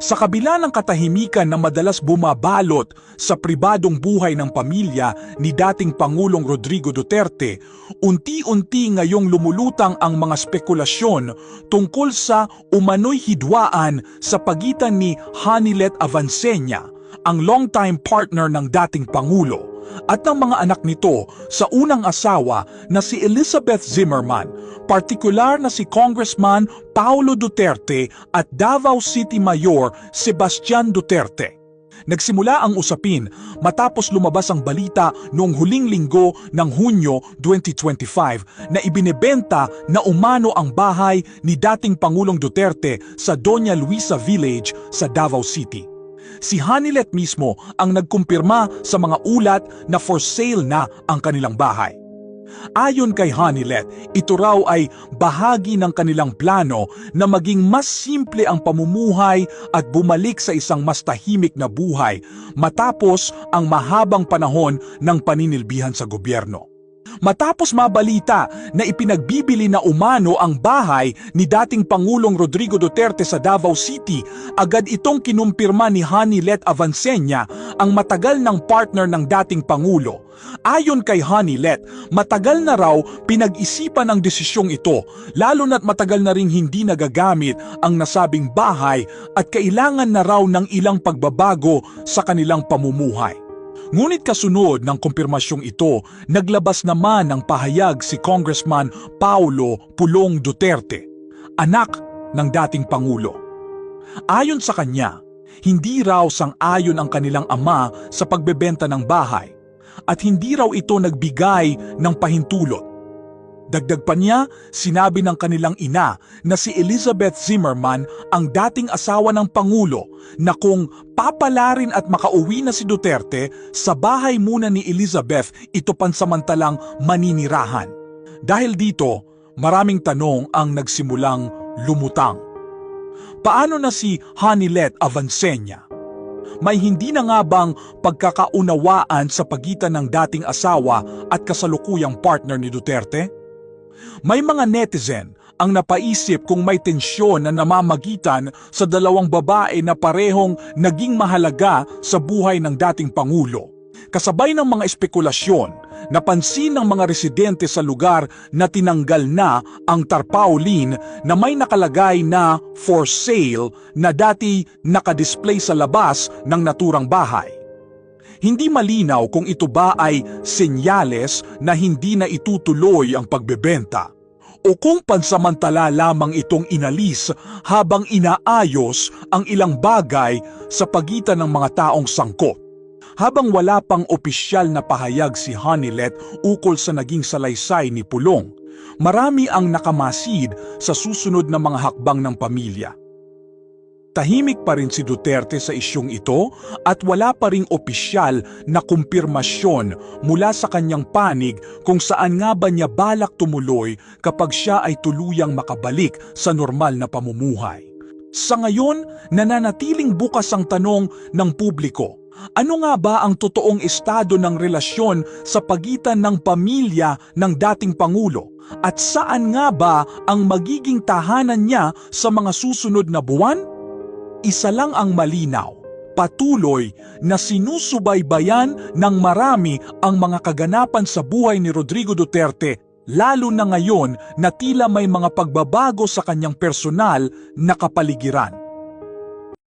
Sa kabila ng katahimikan na madalas bumabalot sa pribadong buhay ng pamilya ni dating Pangulong Rodrigo Duterte, unti-unti ngayong lumulutang ang mga spekulasyon tungkol sa umano'y hidwaan sa pagitan ni Hanilet Avancenia, ang longtime partner ng dating Pangulo, at ng mga anak nito sa unang asawa na si Elizabeth Zimmerman, partikular na si Congressman Paulo Duterte at Davao City Mayor Sebastian Duterte. Nagsimula ang usapin matapos lumabas ang balita noong huling linggo ng Hunyo 2025 na ibinebenta na umano ang bahay ni dating Pangulong Duterte sa Doña Luisa Village sa Davao City. Si Hanilet mismo ang nagkumpirma sa mga ulat na for sale na ang kanilang bahay. Ayon kay Hanilet, ito raw ay bahagi ng kanilang plano na maging mas simple ang pamumuhay at bumalik sa isang mas tahimik na buhay matapos ang mahabang panahon ng paninilbihan sa gobyerno. Matapos mabalita na ipinagbibili na umano ang bahay ni dating Pangulong Rodrigo Duterte sa Davao City, agad itong kinumpirma ni Hanilet Avancenia, ang matagal ng partner ng dating Pangulo. Ayon kay Hanilet, matagal na raw pinag-isipan ang desisyong ito, lalo na't matagal na ring hindi nagagamit ang nasabing bahay at kailangan na raw ng ilang pagbabago sa kanilang pamumuhay. Ngunit kasunod ng kumpirmasyong ito, naglabas naman ng pahayag si Congressman Paulo Pulong Duterte, anak ng dating Pangulo. Ayon sa kanya, hindi raw sang-ayon ang kanilang ama sa pagbebenta ng bahay at hindi raw ito nagbigay ng pahintulot. Dagdag pa niya, sinabi ng kanilang ina na si Elizabeth Zimmerman ang dating asawa ng Pangulo na kung papalarin at makauwi na si Duterte, sa bahay muna ni Elizabeth ito pansamantalang maninirahan. Dahil dito, maraming tanong ang nagsimulang lumutang. Paano na si Hanilet Avancenia? May hindi na nga bang pagkakaunawaan sa pagitan ng dating asawa at kasalukuyang partner ni Duterte? May mga netizen ang napaisip kung may tensyon na namamagitan sa dalawang babae na parehong naging mahalaga sa buhay ng dating Pangulo. Kasabay ng mga espekulasyon, napansin ng mga residente sa lugar na tinanggal na ang tarpaulin na may nakalagay na for sale na dati nakadisplay sa labas ng naturang bahay. Hindi malinaw kung ito ba ay senyales na hindi na itutuloy ang pagbebenta o kung pansamantala lamang itong inalis habang inaayos ang ilang bagay sa pagitan ng mga taong sangkot. Habang wala pang opisyal na pahayag si Hanilet ukol sa naging salaysay ni Pulong, marami ang nakamasid sa susunod na mga hakbang ng pamilya. Tahimik pa rin si Duterte sa isyong ito at wala pa ring opisyal na kumpirmasyon mula sa kanyang panig kung saan nga ba niya balak tumuloy kapag siya ay tuluyang makabalik sa normal na pamumuhay. Sa ngayon, nananatiling bukas ang tanong ng publiko. Ano nga ba ang totoong estado ng relasyon sa pagitan ng pamilya ng dating Pangulo? At saan nga ba ang magiging tahanan niya sa mga susunod na buwan? Isa lang ang malinaw, patuloy na sinusubaybayan ng marami ang mga kaganapan sa buhay ni Rodrigo Duterte lalo na ngayon na tila may mga pagbabago sa kanyang personal na kapaligiran.